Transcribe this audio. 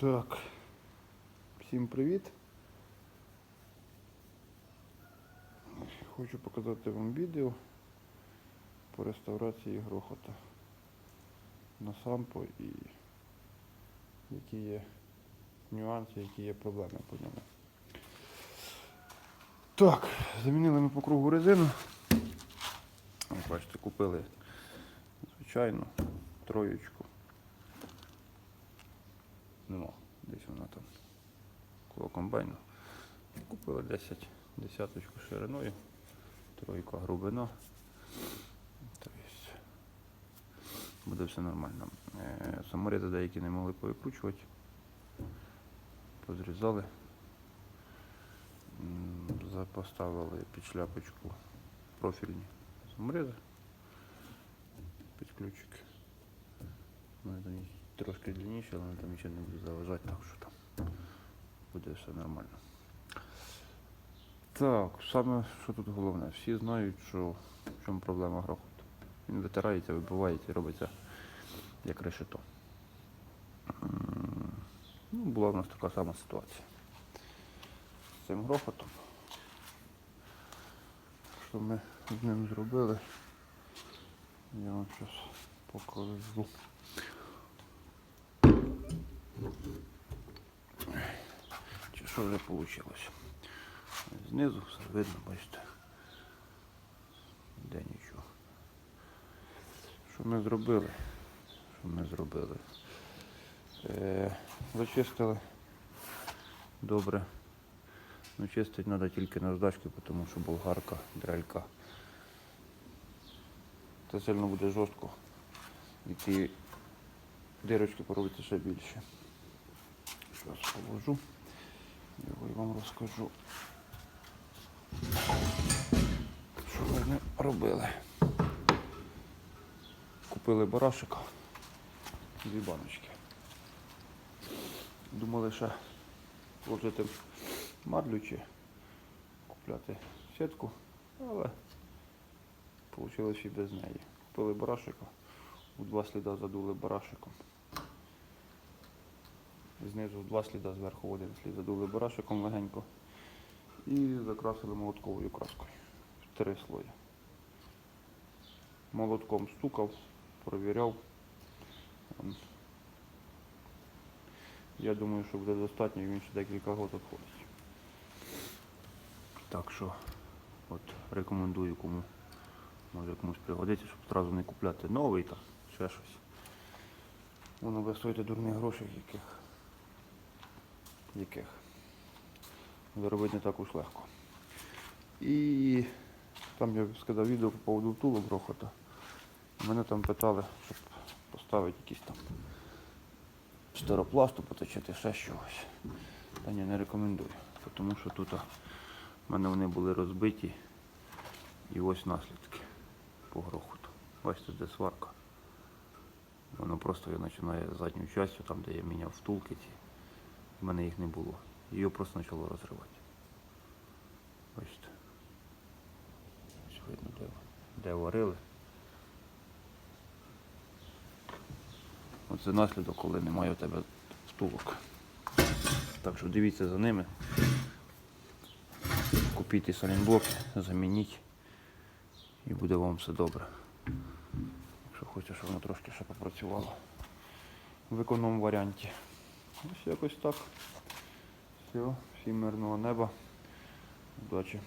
Так. Всім привіт. Хочу показати вам відео по реставрації грохота на сампо і які є нюанси, які є проблеми по ньому. Так, замінили ми по кругу резину. Бачите, купили звичайну троєчку. Вона там коло комбайну. Купили 10, десяточку шириною, тройка глибина. Тобто буде все нормально. Е, Саморізи деякі не могли повикручувати. Позрізали. Поставили під шляпочку профільні саморізи під ключик. Вони там трошки длинніші, але вони там нічого не буде заважати, так що там буде все нормально. Так, саме що тут головне, всі знають, що в чому проблема грохоту. Він витирається, вибивається і робиться як решето. Ну, була в нас така сама ситуація. З цим грохотом. Що ми з ним зробили? Я вам зараз покажу. Що вже вийшло? Знизу все видно, бачите. Де нічого. Що ми зробили? Що ми зробили? Е, зачистили добре. Ну, чистити треба тільки наждачки, тому що болгарка, дрелька. Це сильно буде жорстко. І ті дирочки поробити ще більше. Зараз положу. Його і вам розкажу. Що ми робили? Купили барашика. Дві баночки. Думали ще вложити марлю чи купляти сітку, але вийшло і без неї. Купили барашика, у два сліда задули барашиком. Знизу два сліда, зверху один слід задули барашиком легенько і закрасили молотковою краскою три слої. Молотком стукав, провіряв. Ем, Я думаю, що буде достатньо, він ще декілька років ходить. Так що от рекомендую кому може комусь пригодиться, щоб одразу не купляти новий там, ще щось. Воно буде стоїти дурних грошей, яких яких заробити не так уж легко. І там я сказав відео по поводу втулок грохота. Мене там питали, щоб поставити якісь там старопласту поточити, ще чогось. Та ні, не рекомендую. Тому що тут в мене вони були розбиті і ось наслідки по грохоту. Бачите, де сварка. Воно просто починає задню частю, там де я міняв втулки ці. У мене їх не було. Її просто почало розривати. Бачите. Ось видно, де, де варили. Оце наслідок, коли немає у тебе втулок. Так що дивіться за ними. Купіть ті салінблоки, замініть і буде вам все добре. Якщо хочете, щоб воно трошки ще попрацювало в економ варіанті. Ось якось так. Все, всім мирного неба. Удачі.